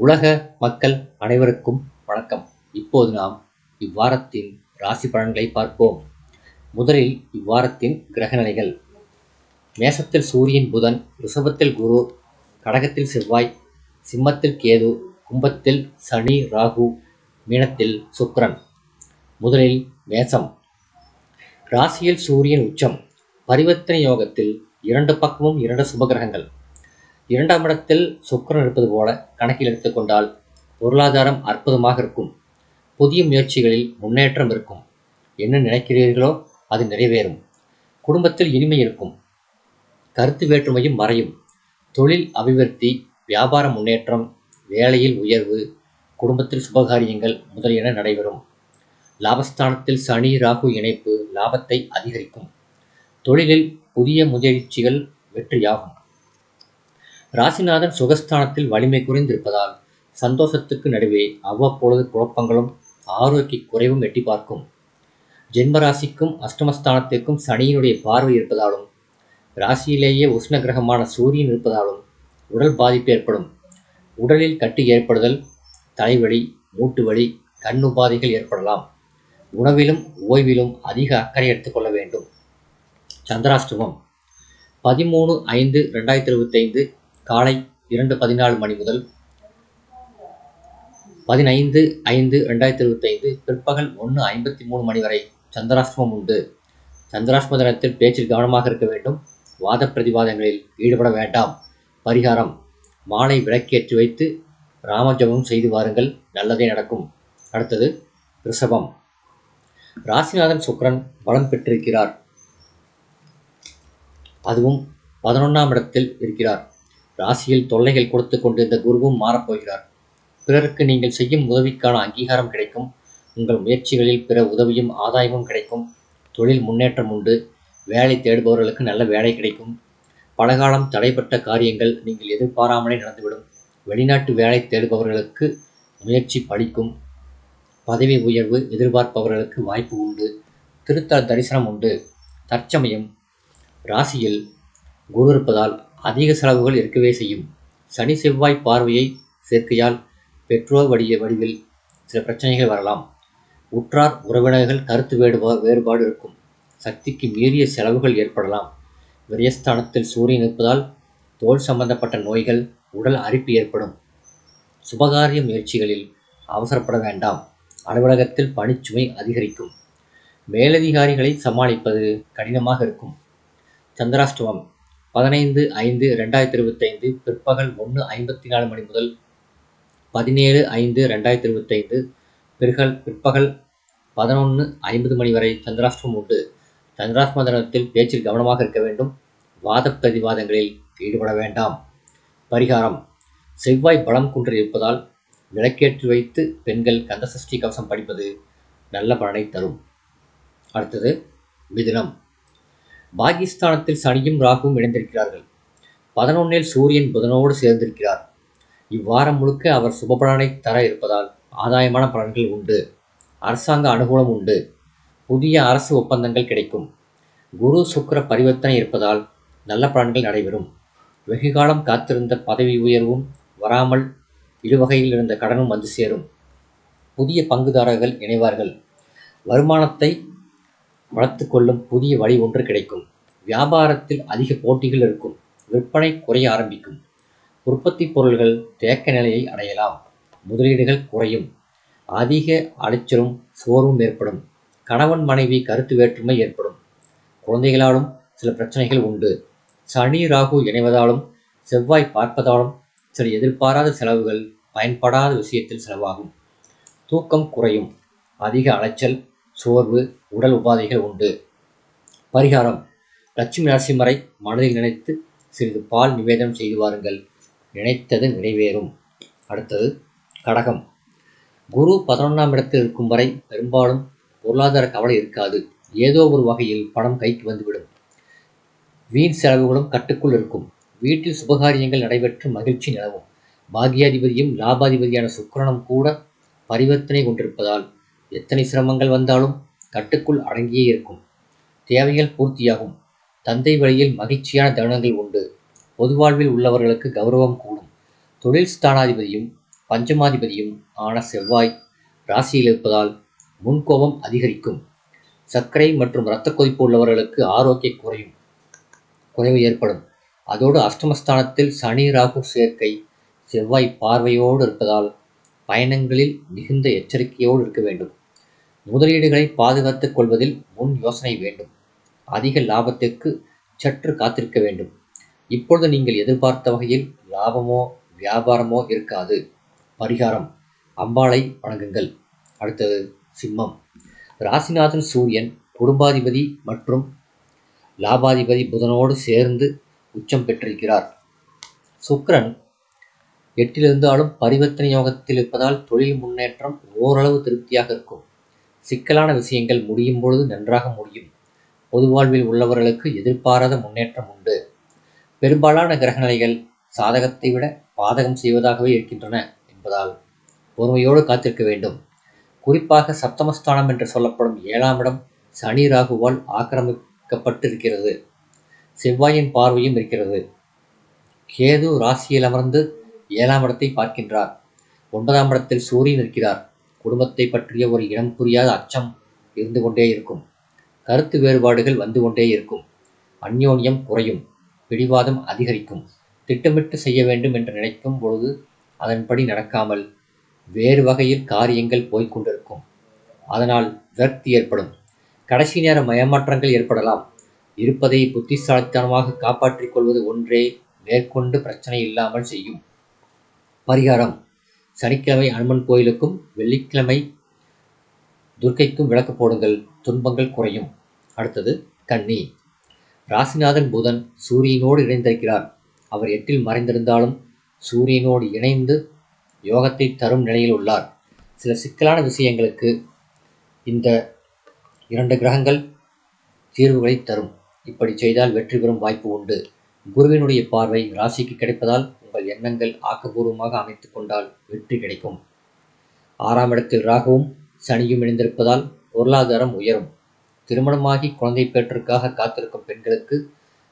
உலக மக்கள் அனைவருக்கும் வணக்கம். இப்போது நாம் இவ்வாரத்தின் ராசி பலன்களை பார்ப்போம். முதலில் இவ்வாரத்தின் கிரகநிலைகள். மேசத்தில் சூரியன் புதன் ரிஷபத்தில் குரு கடகத்தில் செவ்வாய் சிம்மத்தில் கேது கும்பத்தில் சனி ராகு மீனத்தில் சுக்ரன் முதலில் மேசம். ராசியில் சூரியன் உச்சம். பரிவர்த்தனை யோகத்தில் இரண்டு பக்கமும் இரண்டு சுபகிரகங்கள் இரண்டாம் இடத்தில் சுக்கரன் இருப்பது போல கணக்கில் எடுத்துக்கொண்டால் பொருளாதாரம் அற்புதமாக இருக்கும். புதிய முயற்சிகளில் முன்னேற்றம் இருக்கும். என்ன நினைக்கிறீர்களோ அது நிறைவேறும். குடும்பத்தில் இனிமை இருக்கும். கருத்து வேற்றுமையும் மறையும். தொழில் அபிவிருத்தி வியாபார முன்னேற்றம் வேலையில் உயர்வு குடும்பத்தில் சுபகாரியங்கள் முதலியன நடைபெறும். லாபஸ்தானத்தில் சனி ராகு இணைப்பு லாபத்தை அதிகரிக்கும். தொழிலில் புதிய முயற்சிகள் வெற்றியாகும். ராசிநாதன் சுகஸ்தானத்தில் வலிமை குறைந்திருப்பதால் சந்தோஷத்துக்கு நடுவே அவ்வப்பொழுது குழப்பங்களும் ஆரோக்கிய குறைவும் எட்டி பார்க்கும். ஜென்மராசிக்கும் அஷ்டமஸ்தானத்திற்கும் சனியினுடைய பார்வை இருப்பதாலும் ராசியிலேயே உஷ்ண கிரகமான சூரியன் இருப்பதாலும் உடல் பாதிப்பு ஏற்படும். உடலில் கட்டு ஏற்படுதல் தலைவலி மூட்டு வலி கண் உபாதைகள் ஏற்படலாம். உணவிலும் ஓய்விலும் அதிக அக்கறை எடுத்துக்கொள்ள வேண்டும். சந்திராஷ்டமம். பதிமூணு ஐந்து ரெண்டாயிரத்தி இருபத்தைந்து காலை இரண்டு பதினாலு மணி முதல் பதினைந்து ஐந்து ரெண்டாயிரத்தி இருபத்தைந்து பிற்பகல் ஒன்று ஐம்பத்தி மூணு மணி வரை சந்திராஷ்டமம் உண்டு. சந்திராஷ்டம தினத்தில் பேச்சில் கவனமாக இருக்க வேண்டும். வாத பிரதிவாதங்களில் ஈடுபட வேண்டாம். பரிகாரம். மாலை விளக்கேற்றி வைத்து ராமஜபம் செய்து வாருங்கள். நல்லதே நடக்கும். அடுத்தது ரிஷபம். ராசிநாதன் சுக்ரன் பலம் பெற்றிருக்கிறார். அதுவும் பதினொன்றாம் இடத்தில் இருக்கிறார். ராசியில் தொல்லைகள் கொடுத்து கொண்டிருந்த குருவும் மாறப்போகிறார் பிறருக்கு நீங்கள் செய்யும் உதவிக்கான அங்கீகாரம் கிடைக்கும். உங்கள் முயற்சிகளில் பிற உதவியும் ஆதாயமும் கிடைக்கும். தொழில் முன்னேற்றம் உண்டு. வேலை தேடுபவர்களுக்கு நல்ல வேலை கிடைக்கும். பலகாலம் தடைப்பட்ட காரியங்கள் நீங்கள் எதிர்பாராமலே நடந்துவிடும். வெளிநாட்டு வேலை தேடுபவர்களுக்கு முயற்சி பலிக்கும். பதவி உயர்வு எதிர்பார்ப்பவர்களுக்கு வாய்ப்பு உண்டு. திருத்தல தரிசனம் உண்டு. தற்சமயம் ராசியில் குரு இருப்பதால் அதிக செலவுகள் இருக்கவே செய்யும். சனி செவ்வாய் பார்வையை சேர்க்கையால் பெற்றோர் வடிய வடிவில் சில பிரச்சனைகள் வரலாம். உற்றார் உறவினர்கள் கருத்து வேறுபா வேறுபாடு இருக்கும். சக்திக்கு மீறிய செலவுகள் ஏற்படலாம். விரயஸ்தானத்தில் சூரியன் இருப்பதால் தோல் சம்பந்தப்பட்ட நோய்கள் உடல் அரிப்பு ஏற்படும். சுபகாரிய முயற்சிகளில் அவசரப்பட வேண்டாம். அலுவலகத்தில் பணிச்சுமை அதிகரிக்கும். மேலதிகாரிகளை சமாளிப்பது கடினமாக இருக்கும். சந்திராஷ்டமம். பதினைந்து ஐந்து ரெண்டாயிரத்தி இருபத்தைந்து பிற்பகல் ஒன்று ஐம்பத்தி நாலு மணி முதல் பதினேழு ஐந்து ரெண்டாயிரத்தி இருபத்தைந்து பிற்பகல் பிற்பகல் பதினொன்று ஐம்பது மணி வரை சந்திராஷ்டிரம் உண்டு. சந்திராஷ்டிரம தினத்தில் பேச்சில் கவனமாக இருக்க வேண்டும். வாத பிரதிவாதங்களில் ஈடுபட வேண்டாம். பரிகாரம். செவ்வாய் பலம் குன்று இருப்பதால் விளக்கேற்றி வைத்து பெண்கள் கந்தசஷ்டி கவசம் படிப்பது நல்ல பலனை தரும். அடுத்தது மிதுனம். பாகிஸ்தானத்தில் சனியும் ராகுவும் இணைந்திருக்கிறார்கள். பதினொன்னில் சூரியன் புதனோடு சேர்ந்திருக்கிறார். இவ்வாரம் முழுக்க அவர் சுபபலனை தர இருப்பதால் ஆதாயமான பலன்கள் உண்டு. அரசாங்க அனுகூலம் உண்டு. புதிய அரசு ஒப்பந்தங்கள் கிடைக்கும். குரு சுக்கர பரிவர்த்தனை இருப்பதால் நல்ல பலன்கள் நடைபெறும். வெகுகாலம் காத்திருந்த பதவி உயர்வும் வராமல் இருவகையில் இருந்த கடனும் வந்து சேரும். புதிய பங்குதாரர்கள் இணைவார்கள். வருமானத்தை வளர்த்து கொள்ளும் புதிய வழி ஒன்று கிடைக்கும். வியாபாரத்தில் அதிக போட்டிகள் இருக்கும். விற்பனை குறைய ஆரம்பிக்கும். உற்பத்தி பொருள்கள் தேக்க நிலையை அடையலாம். முதலீடுகள் குறையும். அதிக அலைச்சலும் சோர்வும் ஏற்படும். கணவன் மனைவி கருத்து வேற்றுமை ஏற்படும். குழந்தைகளாலும் சில பிரச்சனைகள் உண்டு. சனி ராகு இணைவதாலும் செவ்வாய் பார்ப்பதாலும் சில எதிர்பாராத செலவுகள் பயன்படாத விஷயத்தில் செலவாகும். தூக்கம் குறையும். அதிக அலைச்சல் சோர்வு உடல் உபாதைகள் உண்டு. பரிகாரம். லட்சுமி நரசிம்மரை மனதில் நினைத்து சிறிது பால் நிவேதனம் செய்து வாருங்கள். நினைத்தது நிறைவேறும். அடுத்தது கடகம். குரு பதினொன்றாம் இடத்தில் இருக்கும் வரை பெரும்பாலும் பொருளாதார கவலை இருக்காது. ஏதோ ஒரு வகையில் பணம் கைக்கு வந்துவிடும். வீண் செலவுகளும் கட்டுக்குள் இருக்கும். வீட்டில் சுபகாரியங்கள் நடைபெற்று மகிழ்ச்சி நிலவும். பாகியாதிபதியும் லாபாதிபதியான சுக்கிரனும் கூட பரிவர்த்தனை கொண்டிருப்பதால் எத்தனை சிரமங்கள் வந்தாலும் கட்டுக்குள் அடங்கியே இருக்கும். தேவைகள் பூர்த்தியாகும். தந்தை வழியில் மகிழ்ச்சியான தருணங்கள் உண்டு. பொது வாழ்வில் உள்ளவர்களுக்கு கௌரவம் கூடும். தொழில் ஸ்தானாதிபதியும் பஞ்சமாதிபதியும் ஆன செவ்வாய் ராசியில் இருப்பதால் முன்கோபம் அதிகரிக்கும். சர்க்கரை மற்றும் இரத்த கொதிப்பு உள்ளவர்களுக்கு ஆரோக்கிய குறையும். குறைவு ஏற்படும். அதோடு அஷ்டமஸ்தானத்தில் சனி ராகு சேர்க்கை செவ்வாய் பார்வையோடு இருப்பதால் பயணங்களில் மிகுந்த எச்சரிக்கையோடு இருக்க வேண்டும். முதலீடுகளை பாதுகாத்துக் கொள்வதில் முன் யோசனை வேண்டும். அதிக லாபத்திற்கு சற்று காத்திருக்க வேண்டும். இப்பொழுது நீங்கள் எதிர்பார்த்த வகையில் லாபமோ வியாபாரமோ இருக்காது. பரிகாரம் அம்பாளை வணங்குங்கள். அடுத்தது சிம்மம். ராசிநாதன் சூரியன் குடும்பாதிபதி மற்றும் லாபாதிபதி புதனோடு சேர்ந்து உச்சம் பெற்றிருக்கிறார். சுக்கரன் எட்டிலிருந்தாலும் பரிவர்த்தனை யோகத்தில் இருப்பதால் தொழில் முன்னேற்றம் ஓரளவு திருப்தியாக இருக்கும். சிக்கலான விஷயங்கள் முடியும் பொழுது நன்றாக முடியும். பொது வாழ்வில் உள்ளவர்களுக்கு எதிர்பாராத முன்னேற்றம் உண்டு. பெரும்பாலான கிரகநிலைகள் சாதகத்தை விட பாதகம் செய்வதாகவே இருக்கின்றன என்பதால் பொறுமையோடு காத்திருக்க வேண்டும். குறிப்பாக சப்தமஸ்தானம் என்று சொல்லப்படும் ஏழாம் இடம் சனி ராகுவால் ஆக்கிரமிக்கப்பட்டு இருக்கிறது செவ்வாயின் பார்வையும் இருக்கிறது. கேது ராசியில் அமர்ந்து ஏழாம் இடத்தை பார்க்கின்றார். ஒன்பதாம் இடத்தில் சூரியன் இருக்கிறார். குடும்பத்தை பற்றிய ஒரு இனம் புரியாத அச்சம் இருந்து கொண்டே இருக்கும். கருத்து வேறுபாடுகள் வந்து கொண்டே இருக்கும். அந்யோன்யம் குறையும் பிடிவாதம் அதிகரிக்கும். திட்டமிட்டு செய்ய வேண்டும் என்று நினைக்கும் பொழுது அதன்படி நடக்காமல் வேறு வகையில் காரியங்கள் போய்கொண்டிருக்கும் அதனால் விரக்தி ஏற்படும். கடைசி நேர மயமாற்றங்கள் ஏற்படலாம். இருப்பதை புத்திசாலித்தனமாக காப்பாற்றிக் கொள்வது ஒன்றே மேற்கொண்டு பிரச்சனை இல்லாமல் செய்யும். பரிகாரம். சனிக்கிழமை அனுமன் கோயிலுக்கும் வெள்ளிக்கிழமை துர்க்கைக்கும் விளக்கு போடுங்கள் துன்பங்கள் குறையும். அடுத்தது கன்னி. ராசிநாதன் புதன் சூரியனோடு இணைந்திருக்கிறார். அவர் எட்டில் மறைந்திருந்தாலும் சூரியனோடு இணைந்து யோகத்தை தரும் நிலையில் உள்ளார். சில சிக்கலான விஷயங்களுக்கு இந்த இரண்டு கிரகங்கள் தீர்வுகளை தரும். இப்படி செய்தால் வெற்றி பெறும் வாய்ப்பு உண்டு. குருவினுடைய பார்வை ராசிக்கு கிடைப்பதால் உங்கள் எண்ணங்கள் ஆக்கப்பூர்வமாக அமைத்துக் கொண்டால் வெற்றி கிடைக்கும். ஆறாம் இடத்தில் ராகுவும் சனியும் இணைந்திருப்பதால் பொருளாதாரம் உயரும். திருமணமாகி குழந்தை பேற்றுக்காக காத்திருக்கும் பெண்களுக்கு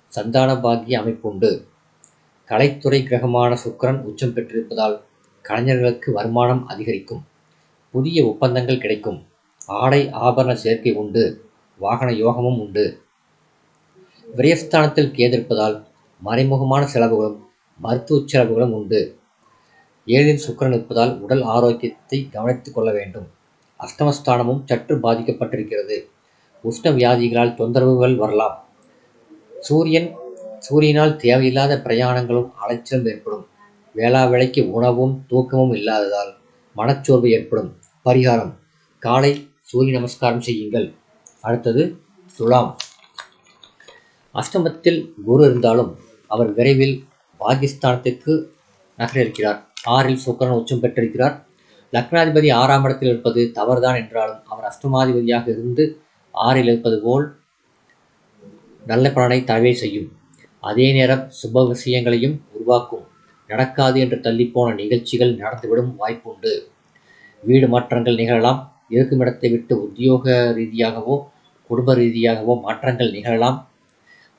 சந்தான பாக்கிய அமைப்புண்டு கலைத்துறை கிரகமான சுக்கிரன் உச்சம் பெற்றிருப்பதால் கலைஞர்களுக்கு வருமானம் அதிகரிக்கும். புதிய ஒப்பந்தங்கள் கிடைக்கும். ஆடை ஆபரண சேர்க்கை உண்டு. வாகன யோகமும் உண்டு. விரயஸ்தானத்தில் கேதிருப்பதால் மறைமுகமான செலவுகளும் மருத்துவ செலவுகளும் உண்டு. ஏழில் சுக்கரன் இருப்பதால் உடல் ஆரோக்கியத்தை கவனித்துக் கொள்ள வேண்டும். அஷ்டமஸ்தானமும் சற்று பாதிக்கப்பட்டிருக்கிறது. உஷ்ண வியாதிகளால் தொந்தரவுகள் வரலாம். சூரியன் சூரியனால் தேவையில்லாத பிரயாணங்களும் அலைச்சலும் ஏற்படும். வேளா வேளைக்கு உணவும் தூக்கமும் இல்லாததால் மனச்சோர்வு ஏற்படும். பரிகாரம் காலை சூரிய நமஸ்காரம் செய்யுங்கள். அடுத்தது துலாம். அஷ்டமத்தில் குரு இருந்தாலும் அவர் விரைவில் பாகிஸ்தானத்திற்கு நகர இருக்கிறார் ஆறில் சுக்கரன் உச்சம் பெற்றிருக்கிறார். லக்னாதிபதி ஆறாம் இடத்தில் இருப்பது தவறுதான் என்றாலும் அவர் அஷ்டமாதிபதியாக இருந்து ஆறில் இருப்பது போல் நல்ல பலனை தரவே செய்யும். அதே நேரம் சுப விஷயங்களையும் உருவாக்கும். நடக்காது என்று தள்ளிப்போன நிகழ்ச்சிகள் நடந்துவிடும் வாய்ப்புண்டு. வீடு மாற்றங்கள் நிகழலாம். இருக்கும் இடத்தை விட்டு உத்தியோக ரீதியாகவோ குடும்ப ரீதியாகவோ மாற்றங்கள் நிகழலாம்.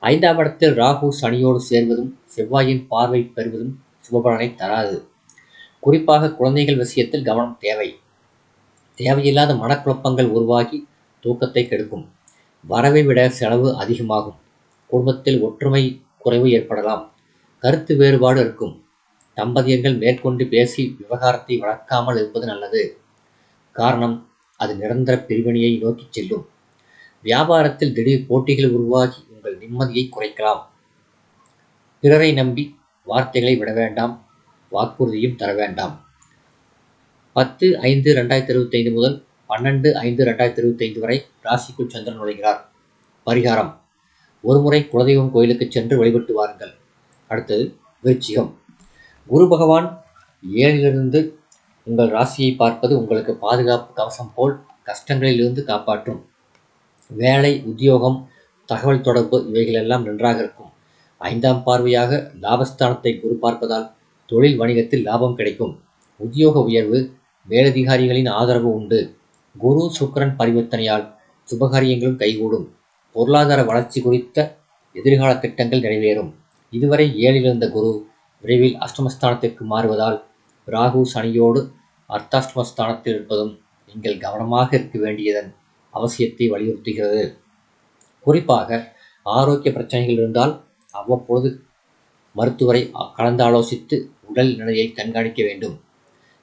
ஐந்தாம் இடத்தில் ராகு சனியோடு சேர்வதும் செவ்வாயின் பார்வை பெறுவதும் சுபபலனை தராது. குறிப்பாக குழந்தைகள் விஷயத்தில் கவனம் தேவை. தேவையில்லாத மனக்குழப்பங்கள் உருவாகி தூக்கத்தை கெடுக்கும். வரவை விட செலவு அதிகமாகும். குடும்பத்தில் ஒற்றுமை குறைவு ஏற்படலாம். கருத்து வேறுபாடு இருக்கும். தம்பதியர்கள் மேற்கொண்டு பேசி விவகாரத்தை வளர்க்காமல் இருப்பது நல்லது. காரணம் அது நிரந்தர பிரிவினையை நோக்கிச் செல்லும். வியாபாரத்தில் திடீர் போட்டிகள் உருவாகி உங்கள் நிம்மதியை குறைக்கலாம். பிறரை நம்பி வார்த்தைகளை விட வேண்டாம் வாக்குறுதியும் தர வேண்டாம். பத்து ஐந்து ரெண்டாயிரத்தி இருபத்தைந்து முதல் பன்னெண்டு ஐந்து ரெண்டாயிரத்தி இருபத்தைந்து வரை ராசிக்குள் சந்திரன் நுழைகிறார். பரிகாரம். ஒருமுறை குலதெய்வம் கோயிலுக்கு சென்று வழிபட்டு வாருங்கள். அடுத்தது விருச்சிகம். குரு பகவான் ஏழிலிருந்து உங்கள் ராசியை பார்ப்பது உங்களுக்கு பாதுகாப்பு கவசம் போல் கஷ்டங்களிலிருந்து காப்பாற்றும். வேலை உத்தியோகம் தகவல் தொடர்பு இவைகளெல்லாம் நன்றாக இருக்கும். ஐந்தாம் பார்வையாக லாபஸ்தானத்தை குரு பார்ப்பதால் தொழில் வணிகத்தில் லாபம் கிடைக்கும். உத்தியோக உயர்வு மேலதிகாரிகளின் ஆதரவு உண்டு. குரு சுக்கரன் பரிவர்த்தனையால் சுபகாரியங்களும் கைகூடும். பொருளாதார வளர்ச்சி குறித்த எதிர்கால திட்டங்கள் நிறைவேறும். இதுவரை ஏழிலிருந்த குரு விரைவில் அஷ்டமஸ்தானத்திற்கு மாறுவதால் ராகு சனியோடு அர்த்தாஷ்டமஸ்தானத்தில் இருப்பதும் நீங்கள் கவனமாக இருக்க வேண்டியதன் அவசியத்தை வலியுறுத்துகிறது. குறிப்பாக ஆரோக்கிய பிரச்சனைகள் இருந்தால் அவ்வப்பொழுது மருத்துவரை கலந்தாலோசித்து உடல் நிலையை கண்காணிக்க வேண்டும்.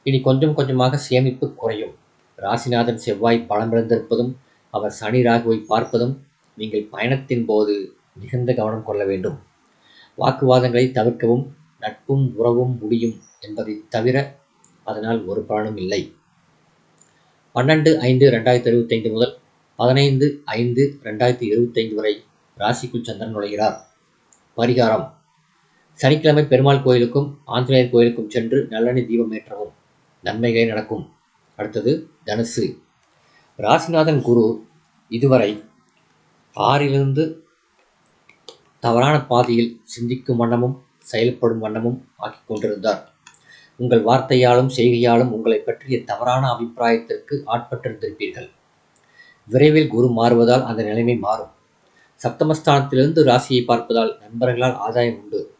இனி கொஞ்சம் கொஞ்சமாக சேமிப்பு குறையும். ராசிநாதன் செவ்வாய் பலமிழந்திருப்பதும் அவர் சனி ராகுவை பார்ப்பதும் நீங்கள் பயணத்தின் போது மிகுந்த கவனம் கொள்ள வேண்டும். வாக்குவாதங்களை தவிர்க்கவும் நட்பும் உறவும் முடியும் என்பதை தவிர அதனால் ஒரு பலனும் இல்லை. பன்னெண்டு ஐந்து ரெண்டாயிரத்தி இருபத்தைந்து முதல் பதினைந்து ஐந்து ரெண்டாயிரத்தி இருபத்தைந்து வரை ராசிக்குள் சந்திரன் நுழைகிறார். பரிகாரம். சனிக்கிழமை பெருமாள் கோயிலுக்கும் ஆஞ்சநேயர் கோயிலுக்கும் சென்று நல்லெண்ணெய் தீபம் ஏற்றவும் நன்மைகள் நடக்கும். அடுத்தது தனுசு. ராசிநாதன் குரு இதுவரை ஆறிலிருந்து தவறான பாதையில் சிந்திக்கும் வண்ணமும் செயல்படும் வண்ணமும் ஆக்கிக் கொண்டிருந்தார். உங்கள் வார்த்தையாலும் செய்கையாலும் உங்களை பற்றிய தவறான அபிப்பிராயத்திற்கு ஆட்பட்டிருந்திருப்பீர்கள். விரைவில் குரு மாறுவதால் அந்த நிலைமை மாறும். சப்தமஸ்தானத்திலிருந்து ராசியை பார்ப்பதால் நண்பர்களால் ஆதாயம் உண்டு.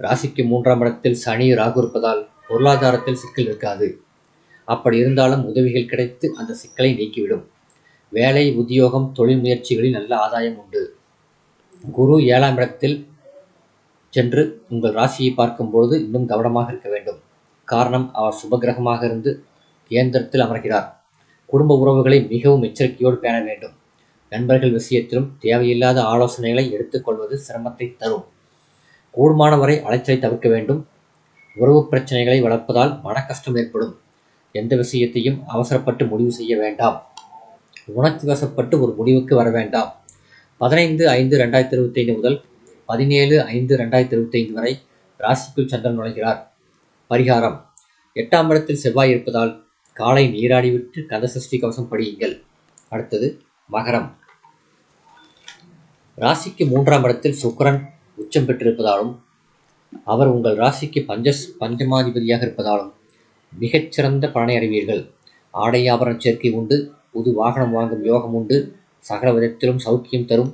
ராசிக்கு மூன்றாம் இடத்தில் சனி ராகு இருப்பதால் பொருளாதாரத்தில் சிக்கல் இருக்காது. அப்படி இருந்தாலும் உதவிகள் கிடைத்து அந்த சிக்கலை நீக்கிவிடும். வேலை உத்தியோகம் தொழில் முயற்சிகளில் நல்ல ஆதாயம் உண்டு. குரு ஏழாம் இடத்தில் சென்று உங்கள் ராசியை பார்க்கும்பொழுது இன்னும் கவனமாக இருக்க வேண்டும். காரணம் அவர் சுபகிரகமாக இருந்து கேந்திரத்தில் அமர்கிறார். குடும்ப உறவுகளை மிகவும் எச்சரிக்கையோடு பேண வேண்டும். நண்பர்கள் விஷயத்திலும் தேவையில்லாத ஆலோசனைகளை எடுத்துக்கொள்வது சிரமத்தை தரும். கூடுமான வரை அலைச்சலை தவிர்க்க வேண்டும். உறவு பிரச்சனைகளை வளர்ப்பதால் மன கஷ்டம் ஏற்படும். எந்த விஷயத்தையும் அவசரப்பட்டு முடிவு செய்ய வேண்டாம். உணர்ச்சி வசப்பட்டு ஒரு முடிவுக்கு வர வேண்டாம். பதினைந்து ஐந்து ரெண்டாயிரத்தி இருபத்தி ஐந்து முதல் பதினேழு ஐந்து ரெண்டாயிரத்தி இருபத்தி ஐந்து வரை ராசிக்குள் சந்திரன் நுழைகிறார். பரிகாரம். எட்டாம் இடத்தில் செவ்வாய் இருப்பதால் காலை நீராடிவிட்டு கந்தசஷ்டி கவசம் படியுங்கள். அடுத்தது மகரம். ராசிக்கு மூன்றாம் இடத்தில் சுக்கரன் உச்சம் பெற்றிருப்பதாலும் அவர் உங்கள் ராசிக்கு பஞ்ச பஞ்சமாதிபதியாக இருப்பதாலும் மிகச்சிறந்த பலனை அறிவீர்கள். ஆடை ஆபரண சேர்க்கை உண்டு புது வாகனம் வாங்கும் யோகம் உண்டு சகல விதத்திலும் சௌக்கியம் தரும்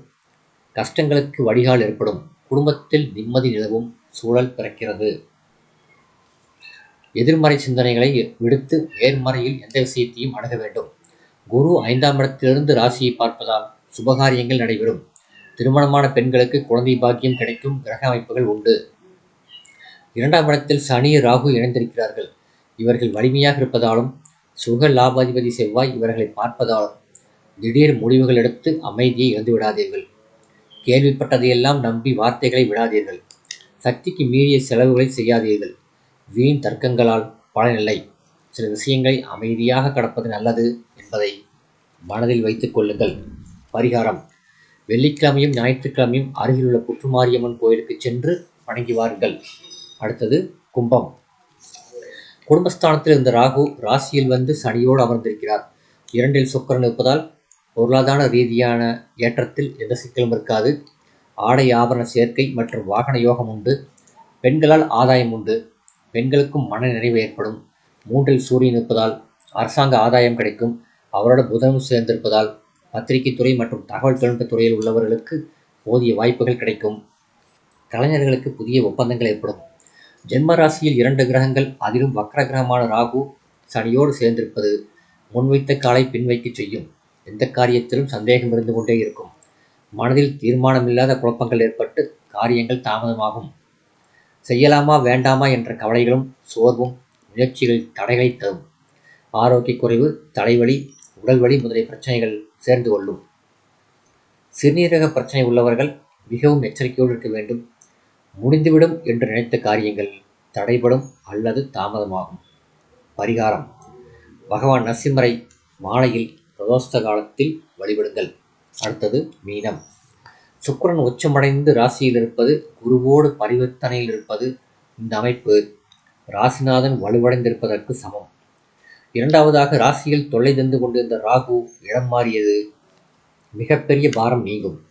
கஷ்டங்களுக்கு வடிகால் ஏற்படும் குடும்பத்தில் நிம்மதி நிலவும் சூழல் பிறக்கிறது. எதிர்மறை சிந்தனைகளை விடுத்து நேர்மறையில் எந்த விஷயத்தையும் அணுக வேண்டும். குரு ஐந்தாம் இடத்திலிருந்து ராசியை பார்ப்பதால் சுபகாரியங்கள் நடைபெறும். திருமணமான பெண்களுக்கு குழந்தை பாக்கியம் கிடைக்கும் கிரக அமைப்புகள் உண்டு. இரண்டாம் இடத்தில் சனி ராகு இணைந்திருக்கிறார்கள். இவர்கள் வலிமையாக இருப்பதாலும் சுக லாபாதிபதி செவ்வாய் இவர்களை பார்ப்பதாலும் திடீர் முடிவுகள் எடுத்து அமைதியை இழந்து விடாதீர்கள். கேள்விப்பட்டதையெல்லாம் நம்பி வார்த்தைகளை விடாதீர்கள். சக்திக்கு மீறிய செலவுகளை செய்யாதீர்கள். வீண் தர்க்கங்களால் பலனில்லை. சில விஷயங்களை அமைதியாக கடப்பது நல்லது என்பதை மனதில் வைத்துக் கொள்ளுங்கள். பரிகாரம். வெள்ளிக்கிழமையும் ஞாயிற்றுக்கிழமையும் அருகிலுள்ள புற்றுமாரியம்மன் கோயிலுக்கு சென்று வணங்கி வாருங்கள். அடுத்தது கும்பம். குடும்பஸ்தானத்தில் இருந்த ராகு ராசியில் வந்து சனியோடு அமர்ந்திருக்கிறார். இரண்டில் சுக்கரன் இருப்பதால் பொருளாதார ரீதியான ஏற்றத்தில் எந்த சிக்கலும் இருக்காது. ஆடை ஆபரண சேர்க்கை மற்றும் வாகன யோகம் உண்டு. பெண்களால் ஆதாயம் உண்டு. பெண்களுக்கும் மன நிறைவு ஏற்படும். மூன்றில் சூரியன் இருப்பதால் அரசாங்க ஆதாயம் கிடைக்கும். அவரோட புதனும் சேர்ந்திருப்பதால் பத்திரிகை துறை மற்றும் தகவல் தொழில்நுட்ப துறையில் உள்ளவர்களுக்கு போதிய வாய்ப்புகள் கிடைக்கும். கலைஞர்களுக்கு புதிய ஒப்பந்தங்கள் ஏற்படும். ஜென்ம ராசியில் இரண்டு கிரகங்கள் அதிலும் வக்ர கிரகமான ராகு சனியோடு சேர்ந்திருப்பது முன்வைத்த காலை பின்வைக்க செய்யும். எந்த காரியத்திலும் சந்தேகம் இருந்து கொண்டே இருக்கும். மனதில் தீர்மானமில்லாத குழப்பங்கள் ஏற்பட்டு காரியங்கள் தாமதமாகும். செய்யலாமா வேண்டாமா என்ற கவலைகளும் சோர்வும் முயற்சிகள் தடைகளை தரும். ஆரோக்கிய குறைவு தலைவலி உடல்வலி முதலிய பிரச்சனைகள் சேர்ந்து கொள்ளும். சிறுநீரக பிரச்சனை உள்ளவர்கள் மிகவும் எச்சரிக்கையோடு இருக்க வேண்டும். முடிந்துவிடும் என்று நினைத்த காரியங்கள் தடைபடும் அல்லது தாமதமாகும். பரிகாரம். பகவான் நரசிம்மரை மாலையில் பிரதோஷ காலத்தில் வழிபடுங்கள். அடுத்தது மீனம். சுக்கிரன் உச்சமடைந்து ராசியில் இருப்பது குருவோடு பரிவர்த்தனையில் இருப்பது இந்த அமைப்பு. ராசிநாதன் வலுவடைந்திருப்பதற்கு சமம். இரண்டாவதாக ராசியில் தொல்லை தந்து கொண்டிருந்த ராகு இடம் மாறியது. மிகப்பெரிய பாரம் நீங்கும்.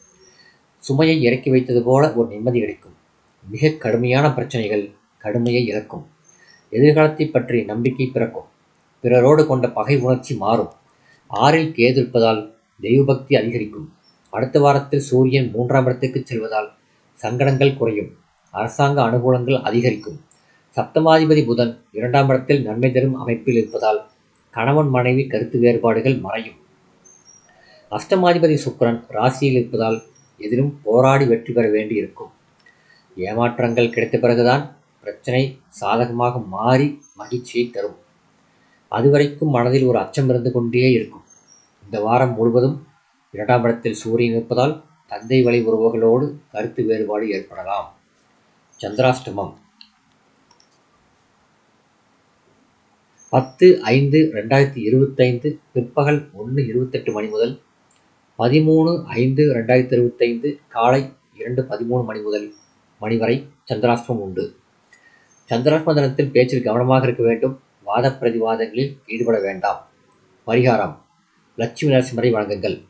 சுமையை இறக்கி வைத்தது போல ஒரு நிம்மதி கிடைக்கும். மிக கடுமையான பிரச்சனைகள் கடுமையை இழக்கும். எதிர்காலத்தை பற்றி நம்பிக்கை பிறக்கும். பிறரோடு கொண்ட பகை உணர்ச்சி மாறும். ஆறில் கேது இருப்பதால் தெய்வபக்தி அதிகரிக்கும். அடுத்த வாரத்தில் சூரியன் மூன்றாம் இடத்துக்கு செல்வதால் சங்கடங்கள் குறையும். அரசாங்க அனுகூலங்கள் அதிகரிக்கும். சப்தமாதிபதி புதன் இரண்டாம் இடத்தில் நன்மை தரும் அமைப்பில் இருப்பதால் கணவன் மனைவி கருத்து வேறுபாடுகள் மறையும். அஷ்டமாதிபதி சுக்கரன் ராசியில் இருப்பதால் எதிலும் போராடி வெற்றி பெற வேண்டியிருக்கும். ஏமாற்றங்கள் கிடைத்த பிறகுதான் பிரச்சனை சாதகமாக மாறி மகிழ்ச்சியை தரும். அதுவரைக்கும் மனதில் ஒரு அச்சம் இருந்து கொண்டே இருக்கும். இந்த வாரம் முழுவதும் இரண்டாம் இடத்தில் சூரியன் இருப்பதால் தந்தை வழி உறவுகளோடு கருத்து வேறுபாடு ஏற்படலாம். சந்திராஷ்டமம். பத்து ஐந்து ரெண்டாயிரத்தி இருபத்தைந்து பிற்பகல் ஒன்று இருபத்தெட்டு மணி முதல் பதிமூணு ஐந்து ரெண்டாயிரத்தி இருபத்தைந்து காலை இரண்டு பதிமூணு மணி முதல் மணி வரை சந்திராஷ்டமம் உண்டு. சந்திராஷ்டம தினத்தில் பேச்சில் கவனமாக இருக்க வேண்டும். வாத பிரதிவாதங்களில் ஈடுபட வேண்டாம். பரிகாரம். லட்சுமி நரசிம்மரை வழங்குங்கள்